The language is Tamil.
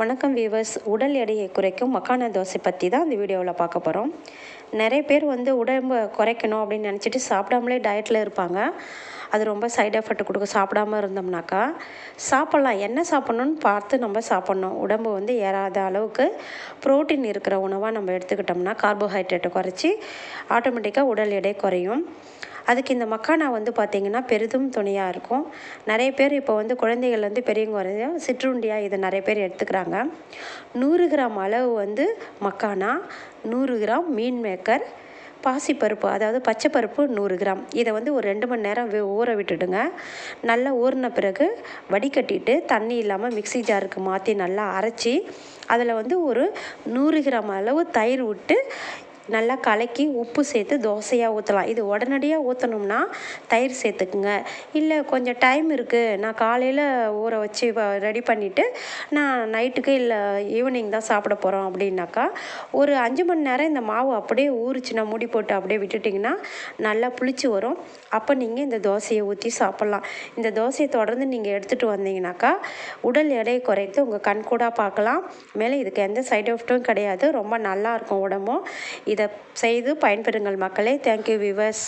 வணக்கம் வீவர்ஸ் உடல் எடையை குறைக்கும் மக்கான தோசை பற்றி தான் இந்த வீடியோவில் பார்க்க போகிறோம் நிறைய பேர் வந்து உடம்பை குறைக்கணும் அப்படின்னு நினச்சிட்டு சாப்பிடாமலே டயட்டில் இருப்பாங்க. அது ரொம்ப சைடு எஃபெக்ட் கொடுக்க சாப்பிடாம இருந்தோம்னாக்கா. சாப்பிட்லாம். என்ன சாப்பிட்ணுன்னு பார்த்து நம்ம சாப்பிட்ணும். உடம்பு வந்து ஏறாத அளவுக்கு புரோட்டீன் இருக்கிற உணவாக நம்ம எடுத்துக்கிட்டோம்னா கார்போஹைட்ரேட்டை குறைச்சி ஆட்டோமேட்டிக்காக உடல் எடை குறையும். அதுக்கு இந்த மக்கானா வந்து பார்த்திங்கன்னா பெரிதும் துணையாக இருக்கும். நிறைய பேர் இப்போ வந்து குழந்தைகள் வந்து பெரியவங்க வரையும் சிற்றுண்டியாக இதை நிறைய பேர் எடுத்துக்கிறாங்க. நூறு கிராம் அளவு வந்து மக்கானா நூறு கிராம் மீன் மேக்கர் பாசிப்பருப்பு அதாவது பச்சை பருப்பு நூறு கிராம். இதை வந்து ஒரு ரெண்டு மணி நேரம் ஊற விட்டுடுங்க. நல்லா ஊறின பிறகு வடிகட்டிட்டு தண்ணி இல்லாமல் மிக்ஸி ஜாருக்கு மாற்றி நல்லா அரைச்சி அதில் வந்து ஒரு நூறு கிராம் அளவு தயிர் விட்டு நல்லா கலக்கி உப்பு சேர்த்து தோசையாக ஊற்றலாம் இது உடனடியாக ஊற்றணும்னா தயிர் சேர்த்துக்குங்க. இல்லை கொஞ்சம் டைம் இருக்குது நான் காலையில் ஊற வச்சு ரெடி பண்ணிவிட்டு நான் நைட்டுக்கு இல்லை ஈவினிங் தான் சாப்பிட போகிறோம் அப்படின்னாக்கா ஒரு அஞ்சு மணி நேரம் இந்த மாவு அப்படியே ஊறிச்சுன்னா மூடி போட்டு அப்படியே விட்டுட்டிங்கன்னா நல்லா புளிச்சு வரும். அப்போ நீங்கள் இந்த தோசையை ஊற்றி சாப்பிட்லாம். இந்த தோசையை தொடர்ந்து நீங்கள் எடுத்துகிட்டு வந்தீங்கன்னாக்கா உடல் எடையை குறைத்து உங்கள் கண் கூட பார்க்கலாம். மேலே இதுக்கு எந்த சைடு எஃபெக்ட்டும் கிடையாது. ரொம்ப நல்லா இருக்கும் உடம்பும். இதை செய்து பயன்பெறுங்கள் மக்களே. Thank you viewers